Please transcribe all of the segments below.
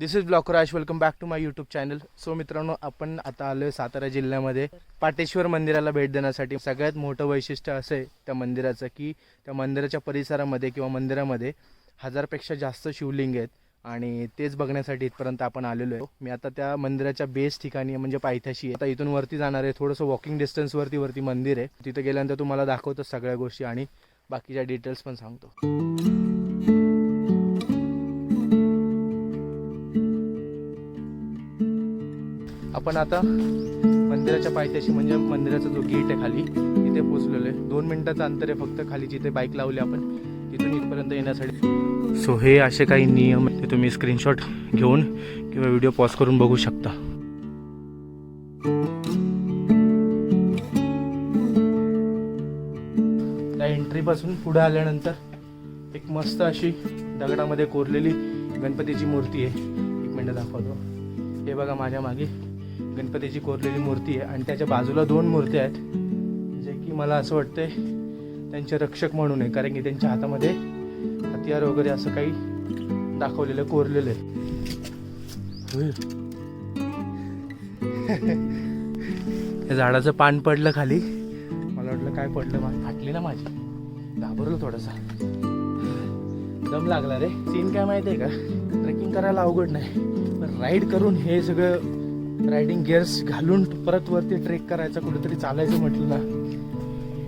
This is ब्लॉकराज welcome back to my YouTube channel so मित्रांनो आपण आता आलो आहे सातारा जिल्ह्यामध्ये. पाटेश्वर मंदिराला भेट देण्यासाठी. सगळ्यात मोठं वैशिष्ट्य असं आहे त्या मंदिराचं की त्या मंदिराच्या परिसरामध्ये किंवा मंदिरामध्ये हजारपेक्षा जास्त शिवलिंग आहेत आणि तेच बघण्यासाठी इथपर्यंत आपण आलेलो आहे. मी आता त्या मंदिराच्या बेस ठिकाणी आहे, म्हणजे पायथ्याशी आहे. आता इथून वरती जाणार आहे. थोडंसं वॉकिंग डिस्टन्सवरती वरती मंदिर आहे. तिथे गेल्यानंतर तुम्हाला दाखवतो सगळ्या गोष्टी आणि बाकीच्या डिटेल्स पण सांगतो. आपण आता मंदिराच्या पायथ्याशी म्हणजे मंदिराचा जो गेट आहे खाली तिथे पोहोचलेलो आहे. दोन मिनिटाचं अंतर आहे फक्त खाली जिथे बाईक लावली आपण तिथून इथपर्यंत येण्यासाठी. सो हे असे काही नियम आहे ते तुम्ही स्क्रीनशॉट घेऊन किंवा व्हिडिओ पॉज करून बघू शकता. त्या एंट्रीपासून पुढे आल्यानंतर एक मस्त अशी दगडामध्ये कोरलेली गणपतीची मूर्ती आहे. एक मिनटं दाखवतो. हे बघा माझ्या मागे. गणपतीची कोरलेली मूर्ती आहे आणि त्याच्या बाजूला दोन मूर्त्या आहेत जे की मला असं वाटतंय त्यांचे रक्षक म्हणून आहे कारण की त्यांच्या हातामध्ये हतियार वगैरे असं काही दाखवलेलं कोरलेलं आहे. झाडाचं पान पडलं खाली. मला वाटलं काय पडलं मा- फाटली ना माझी. घाबरलो थोडासा. दम लागला रे. सीन काय माहिती आहे का? ट्रेकिंग करायला अवघड नाही. पण राईड करून हे सगळं रायडिंग गिअर्स घालून परत वरती ट्रेक करायचं कुठेतरी चालायचं म्हटलं ना.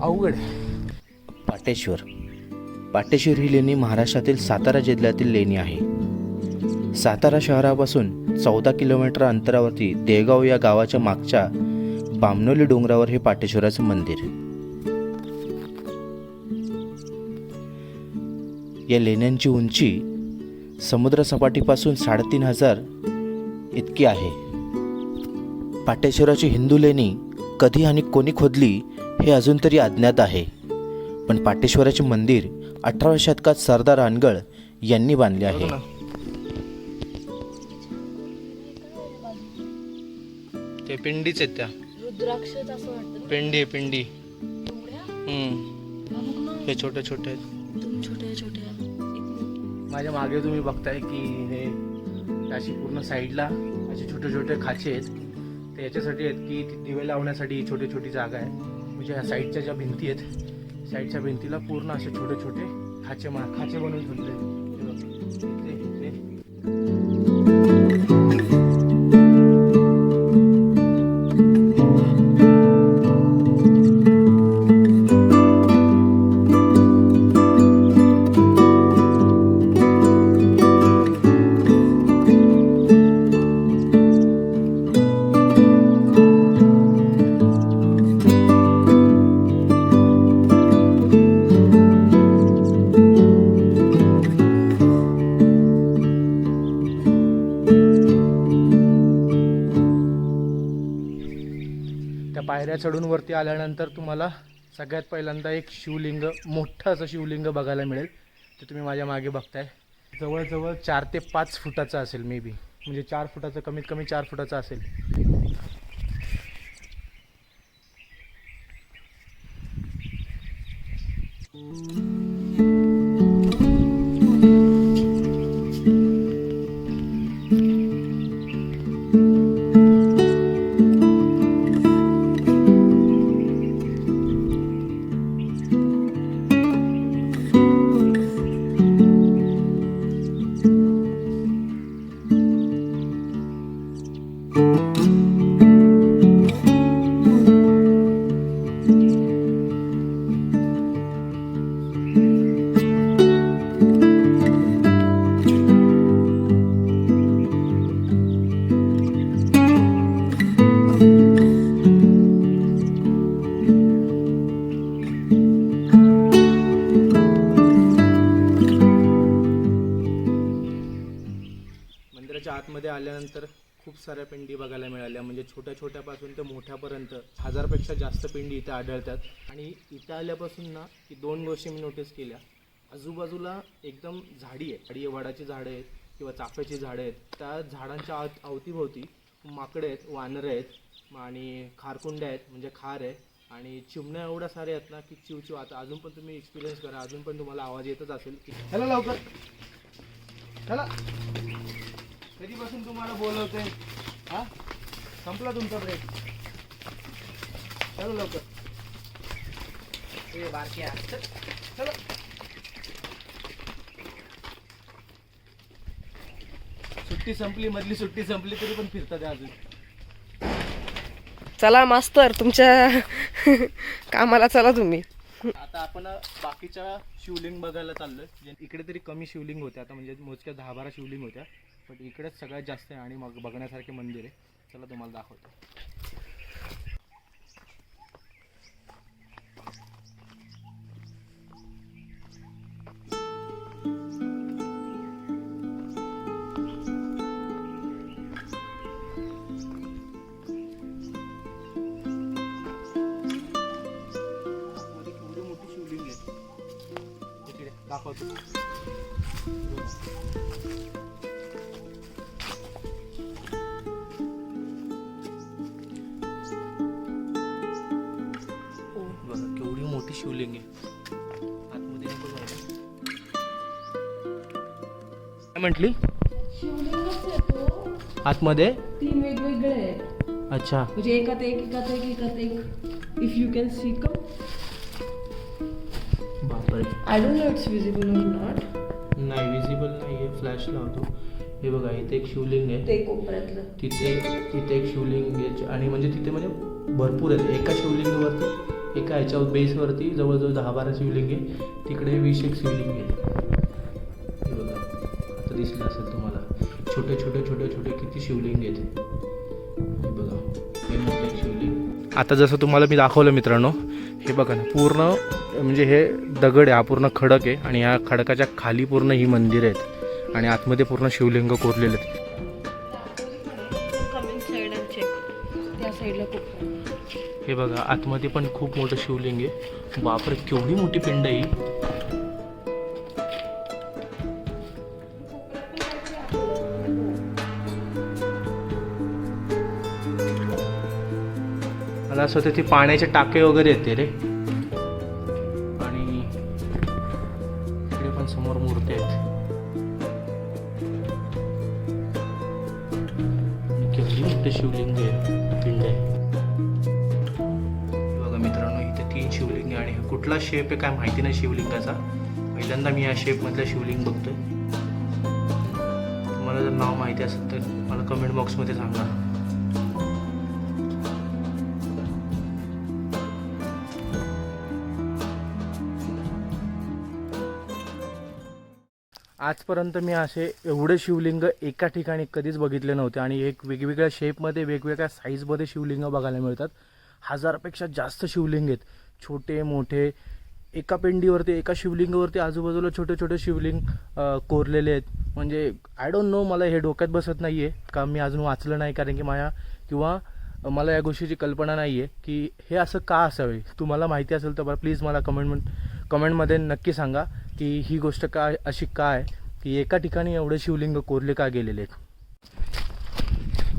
अवघड आहे. पाटेश्वर. पाटेश्वर ही लेणी महाराष्ट्रातील सातारा जिल्ह्यातील लेणी आहे. सातारा शहरापासून चौदा किलोमीटर अंतरावरती देगाव या गावाच्या मागच्या बामनोली डोंगरावर हे पाटेश्वराचं मंदिर. या लेण्यांची उंची समुद्रसपाटीपासून साडेतीन हजार इतकी आहे. पाटेश्वराची हिंदू लेणी कधी आणि कोणी खोदली हे अजून तरी अज्ञात आहे. पण पाटेश्वराचे मंदिर अठराव्या शतकात सरदार अनगळ यांनी बांधले आहे. ते पिंडीच आहेत त्या. रुद्राक्षच असं वाटतं. पिंडी आहे पिंडी. हा हे छोटे छोटे आहेत. माझ्या मागे तुम्ही बघताय की हे अशी पूर्ण साईडला असे छोटे छोटे खाचे आहेत. ते याच्यासाठी आहेत की दिवे लावण्यासाठी छोटी छोटी जागा आहे. म्हणजे ह्या साईडच्या ज्या भिंती आहेत साईडच्या भिंतीला पूर्ण असे छोटे छोटे खाचे मा खाचे बनवून ठेवले ते ते पायऱ्या चढून वरती आल्यानंतर तुम्हाला सगळ्यात पहिल्यांदा एक शिवलिंग मोठं असं शिवलिंग बघायला मिळेल ते तुम्ही माझ्या मागे बघताय. जवळजवळ चार ते पाच फुटाचं असेल मे बी म्हणजे चार फुटाचं कमीत कमी चार फुटाचं असेल. आल्यानंतर खूप साऱ्या पिंडी बघायला मिळाल्या. म्हणजे छोट्या छोट्यापासून ते मोठ्यापर्यंत हजारपेक्षा जास्त पिंडी इथे आढळतात. आणि इथं आल्यापासून ना की दोन गोष्टी मी नोटीस केल्या. आजूबाजूला एकदम झाडी आहे झाडी वडाची झाडं आहेत किंवा चाफ्याची झाडं आहेत. त्या झाडांच्या आव अवतीभोवती माकडे आहेत वानरं आहेत आणि खारकुंड्या आहेत म्हणजे खार आहे. आणि चिमण्या एवढ्या साऱ्या आहेत ना की चिवचिव आता अजून पण तुम्ही एक्सपिरियन्स करा. अजून पण तुम्हाला आवाज येतच असेल. चला लवकर. चला. कधीपासून तुम्हाला बोलवते? हा? संपला तुमचा ब्रेक चलो लवकर. ए बारक्या. चल, चलो. सुट्टी संपली मधली सुट्टी संपली तरी पण फिरतात अजून. चला मास्तर तुमच्या कामाला चला तुम्ही. आता आपण बाकीच्या शिवलिंग बघायला चाललोय. इकडे तरी कमी शिवलिंग होते आता म्हणजे मोजक्या दहा बारा शिवलिंग होत्या. पण इकडेच सगळ्यात जास्त आहे आणि मग बघण्यासारखे मंदिर आहे. चला तुम्हाला दाखवतो. इकडे दाखवतो. मोठी शिवलिंग आहे. आतमध्ये नको जायला. काय म्हटली? आतमध्ये? तीन वेगवेगळे आहेत. अच्छा. म्हणजे एकात एक एकात एक एकात एक. If you can see come बापरे. I don't know it's visible or not नाही विजिबल नाही आहे. फ्लॅश लावतो. हे बघा इथे एक शिवलिंग आहे. ते कोपऱ्यातलं. तिथे तिथे एक शिवलिंग आहे. आणि म्हणजे तिथे म्हणजे भरपूर आहेत. एका शिवलिंगावरती एका ह्याच्यावर बेसवरती जवळजवळ दहा बारा शिवलिंग आहे. तिकडे वीस एक शिवलिंग आहे. हे बघा आता दिसलं असेल तुम्हाला. छोटे छोटे छोटे छोटे किती शिवलिंग आहेत. हे बघा हे मोठे शिवलिंग. आता जसं तुम्हाला मी दाखवलं मित्रांनो हे बघा ना पूर्ण म्हणजे हे दगड आहे हा पूर्ण खडक आहे आणि ह्या खडकाच्या खाली पूर्ण ही मंदिरं आहेत. आणि आतमध्ये पूर्ण शिवलिंग कोरलेले आहेत. हे बघा आतमध्ये पण खूप मोठं शिवलिंग आहे. बापरे केवढी मोठी पिंड आहे मला असं वाटतं ते पाण्याचे टाके वगैरे येते रे. आणि इकडे पण समोर मूर्ती आहेत. केवढी मोठे शिवलिंग आहे पिंड आहे. शिवलिंग आहे आणि कुठला शेप आहे काय माहिती नाही शिवलिंगाचा. पहिल्यांदा मी या शेपमधलं शिवलिंग बघतोय. तुम्हाला जर नाव माहिती असेल तर मला कमेंट बॉक्समध्ये सांगा. आजपर्यंत मी असे एवढे शिवलिंग एका ठिकाणी कधीच बघितले नव्हते आणि एक वेगवेगळ्या शेपमध्ये वेगवेगळ्या साईजमध्ये शिवलिंग बघायला मिळतात. हजारपेक्षा जास्त शिवलिंग आहेत. छोटे मोठे एका पिंडीवरती एका शिवलिंगावरती आजूबाजूला छोटे छोटे शिवलिंग कोरलेले आहेत. म्हणजे आय डोंट नो मला हे डोक्यात बसत नाही आहे का मी अजून वाचलं नाही? कारण की माझ्या किंवा मला या गोष्टीची कल्पना नाही आहे की हे असं का असावे? तुम्हाला माहिती असेल तर प्लीज मला कमेंट कमेंटमध्ये नक्की सांगा की ही गोष्ट का अशी का आहे? की एका ठिकाणी एवढे शिवलिंग कोरले का गेलेले आहेत?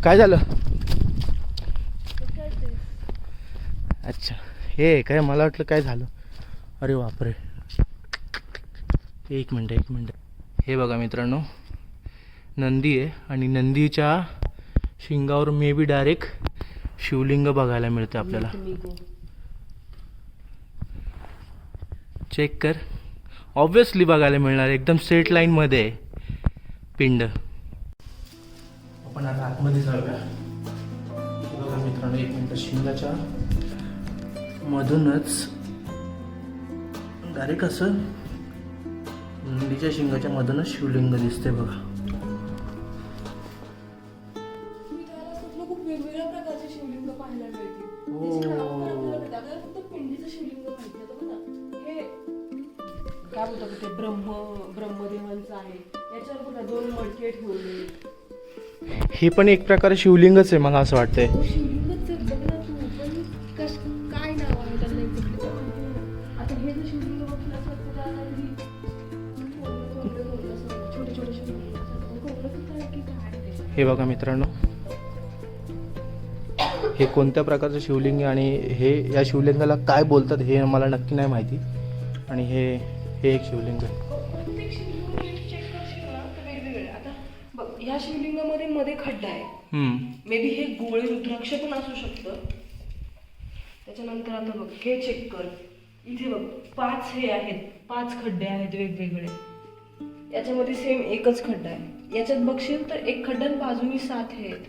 काय झालं? अच्छा. हे काय मला वाटलं काय झालं? अरे बापरे. एक मिनटं एक मिनटं. हे बघा मित्रांनो नंदी आहे आणि नंदीच्या शिंगावर मे बी डायरेक्ट शिवलिंग बघायला मिळते आपल्याला. चेक कर. ऑब्विसली बघायला मिळणार एकदम स्ट्रेट लाईनमध्ये आहे. पिंड. आपण आता आतमध्ये जाऊया. बघा मित्रांनो एक मिनिट. शिंगाच्या मधूनच डायरेक्ट असं मुंडीच्या शिंगाच्या मधूनच शिवलिंग दिसते बघा. हे काय ते ब्रह्म ब्रह्मदेवांचं आहे याच्यावर बघा दोन मडके ठेवले हे पण एक प्रकारे शिवलिंगच आहे मला असं वाटतंय. हे बघा मित्रांनो. हे कोणत्या प्रकारचं शिवलिंग आहे आणि हे या शिवलिंगाला काय बोलतात हे मला नक्की नाही माहिती. आणि हे हे एक शिवलिंग आहे. ह्या शिवलिंगामध्ये मध्ये खड्डा आहे. मे बी हे गोळे रुद्राक्ष पण असू शकतं. त्याच्यानंतर आता बघ हे चेक कर. इथे बघ पाच हे आहेत. पाच खड्डे आहेत वेगवेगळे. याच्यामध्ये सेम एकच खड्डा आहे. याच्यात बघशील तर एक खड्डा आणि बाजूनी सात हे आहेत.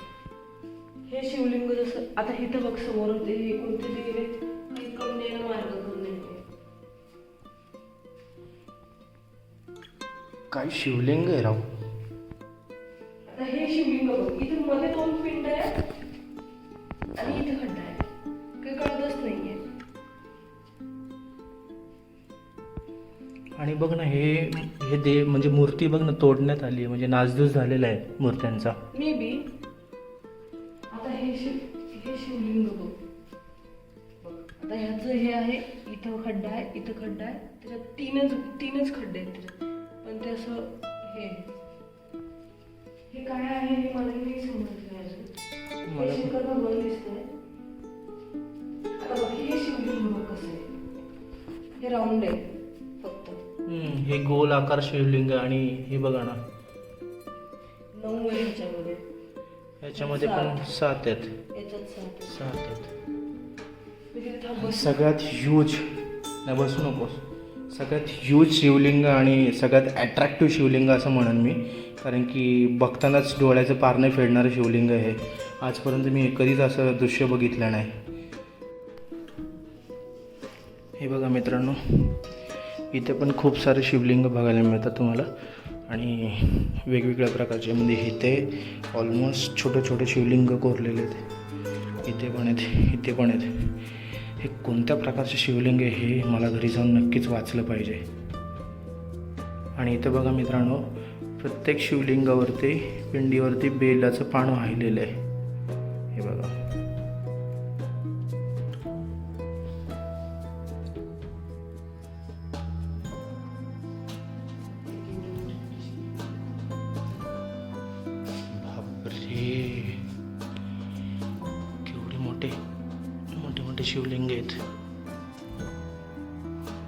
हे शिवलिंग जसं आता इथं बघ समोर होते हे कोणते देव आहेत? मार्ग काय शिवलिंग आहे राव. मूर्ती बघ ना तोडण्यात आली आहे. म्हणजे नासधूस झालेला आहे मूर्त्यांचा. मे बी आता हे शिव हे शिवलिंग बघ. बघ, आता ह्याचं हे आहे इथं खड्डा आहे इथं खड्डा आहे. त्याच्यात तीनच तीनच खड्डे आहेत त्याच्यात. पण ते असं हे आहे. हे काय आहे हे मला नाही समजलं अजून. मला हे पण- शंकर भगवान दिसतंय. आता बघ हे शिवलिंग बघ कसं आहे. हे राऊंड आहे. हे गोल आकार शिवलिंग आणि हे बघा ना. नऊ आहे ह्याच्यामध्ये याच्यामध्ये पण सात आहेत. याच्यात सात आहे. सात आहेत. तिथे बसू. सगळ्यात ह्यूज नाही बसू नकोस. सगळ्यात ह्यूज शिवलिंग आणि सगळ्यात ॲट्रॅक्टिव्ह शिवलिंग असं म्हणेन मी. कारण की बघतानाच डोळ्याचं पार नाही फेडणारं शिवलिंग आहे हे. आजपर्यंत मी कधीच असं दृश्य बघितलं नाही. हे बघा मित्रांनो इथे पण खूप सारे शिवलिंग बघायला मिळतात तुम्हाला. आणि वेगवेगळ्या प्रकारचे म्हणजे इथे ऑलमोस्ट छोटे छोटे शिवलिंग कोरलेले आहेत. इथे पण आहेत इथे पण आहेत. हे कोणत्या प्रकारचे शिवलिंग आहे हे मला घरी जाऊन नक्कीच वाचलं पाहिजे. आणि इथं बघा मित्रांनो प्रत्येक शिवलिंगावरती पिंडीवरती बेलाचं पान वाहिलेलं आहे. हे बघा. शिवलिंग आहेत.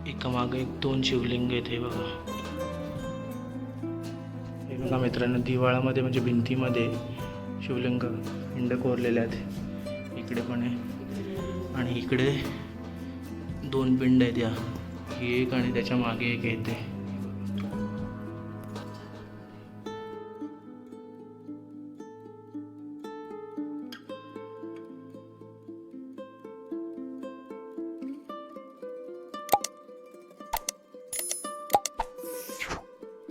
एका मागे एक दोन शिवलिंग आहेत हे बघा. हे बघा मित्रांनो दिवाळामध्ये म्हणजे भिंतीमध्ये शिवलिंग पिंड कोरलेले आहेत. इकडे पण आहे. आणि इकडे दोन पिंड आहेत या. ही एक आणि त्याच्यामागे एक येते